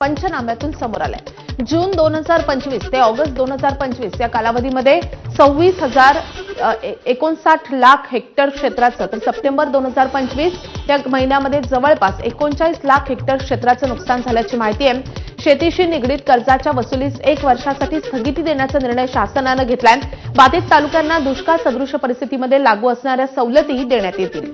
पंचनाम्यातून समोर आलंय. जून दोन हजार पंचवीस ते ऑगस्ट दोन हजार पंचवीस या कालावधीमध्ये सव्वीस हजार एकोणसाठ लाख हेक्टर क्षेत्राचं तर सप्टेंबर दोन हजार पंचवीस या महिन्यामध्ये जवळपास एकोणचाळीस लाख हेक्टर क्षेत्राचं नुकसान झाल्याची माहिती आहे. शेतीशी निगडीत कर्जाच्या वसुलीस एक वर्षासाठी स्थगिती देण्याचा निर्णय शासनानं घेतलाय. बाधित तालुक्यांना दुष्काळ सदृश परिस्थितीमध्ये लागू असणाऱ्या सवलतीही देण्यात येतील.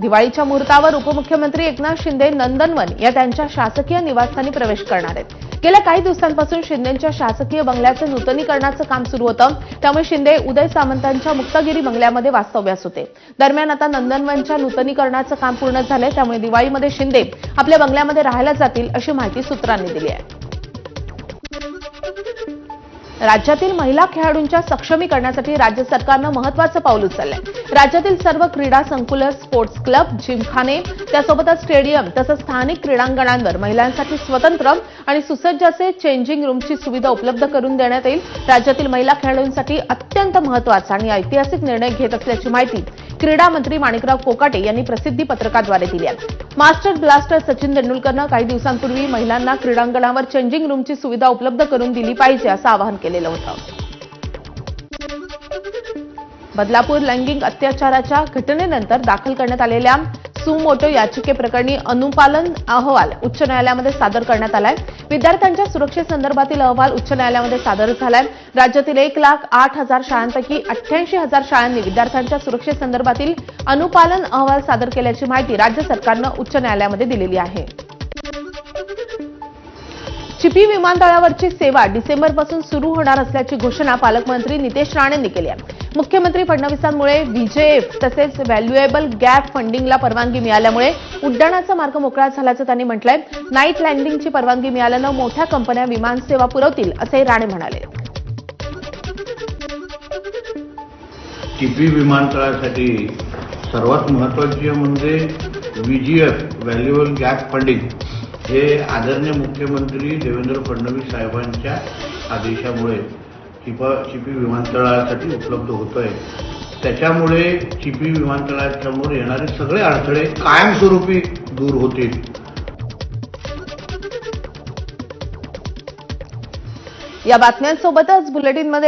दिवाळीच्या मुहूर्तावर उपमुख्यमंत्री एकनाथ शिंदे नंदनवन या त्यांच्या शासकीय निवासस्थानी प्रवेश करणार आहेत. गेल्या काही दिवसांपासून शिंदेच्या शासकीय बंगल्याचं नूतनीकरणाचं काम सुरू होतं. त्यामुळे शिंदे उदय सामंतांच्या मुक्तागिरी बंगल्यामध्ये वास्तव्यास होते. दरम्यान आता नंदनवनच्या नूतनीकरणाचं काम पूर्ण झालंय. त्यामुळे दिवाळीमध्ये शिंदे आपल्या बंगल्यामध्ये राहायला जातील अशी माहिती सूत्रांनी दिली आहे. राज्यातील महिला खेळाडूंच्या सक्षमीकरणासाठी राज्य सरकारनं महत्वाचं पाऊल उचललंय. राज्यातील सर्व क्रीडा संकुलं स्पोर्ट्स क्लब जिमखाने त्यासोबतच स्टेडियम तसंच स्थानिक क्रीडांगणांवर महिलांसाठी स्वतंत्र आणि सुसज्ज असे चेंजिंग रूमची सुविधा उपलब्ध करून देण्यात येईल. राज्यातील महिला खेळाडूंसाठी अत्यंत महत्त्वाचा आणि ऐतिहासिक निर्णय घेत असल्याची माहिती क्रीडा मंत्री माणिकराव कोकाटे यांनी प्रसिद्धी पत्रकाद्वारे दिली आहे. मास्टर ब्लास्टर सचिन तेंडुलकरनं काही दिवसांपूर्वी महिलांना क्रीडांगणावर चेंजिंग रूमची सुविधा उपलब्ध करून दिली पाहिजे असं आवाहन केलेलं होतं. बदलापूर लैंगिक अत्याचाराच्या घटनेनंतर दाखल करण्यात आलेल्या सुमोटो याचिकेप्रकरणी अनुपालन अहवाल उच्च न्यायालयामध्ये सादर करण्यात आलाय. विद्यार्थ्यांच्या सुरक्षेसंदर्भातील अहवाल उच्च न्यायालयामध्ये सादर झालाय. राज्यातील एक लाख आठ हजार शाळांपैकी अठ्ठ्याऐंशी हजार शाळांनी विद्यार्थ्यांच्या सुरक्षेसंदर्भातील अनुपालन अहवाल सादर केल्याची माहिती राज्य सरकारनं उच्च न्यायालयामध्ये दिलेली आहे. चिपी विमानतळावरची सेवा डिसेंबरपासून सुरू होणार असल्याची घोषणा पालकमंत्री नितेश राणेंनी केली आहे. मुख्यमंत्री फडणवीसांमुळे व्हीजेएफ तसेच व्हॅल्युएबल गॅप फंडिंगला परवानगी मिळाल्यामुळे उड्डाणाचा मार्ग मोकळा झाल्याचं त्यांनी म्हटलंय. नाईट लँडिंगची परवानगी मिळाल्यानं मोठ्या कंपन्या विमानसेवा पुरवतील असंही राणे म्हणाले. टीपी विमानतळासाठी सर्वात महत्त्वाचे म्हणजे व्हीजीएफ व्हॅल्युएबल गॅप फंडिंग हे आदरणीय मुख्यमंत्री देवेंद्र फडणवीस साहेबांच्या आदेशामुळे चिपा चिपी विमानतळासाठी उपलब्ध होत आहे त्याच्यामुळे चिपी विमानतळासमोर येणारे सगळे अडथळे कायमस्वरूपी दूर होतील. या बातम्यांसोबतच बुलेटिनमध्ये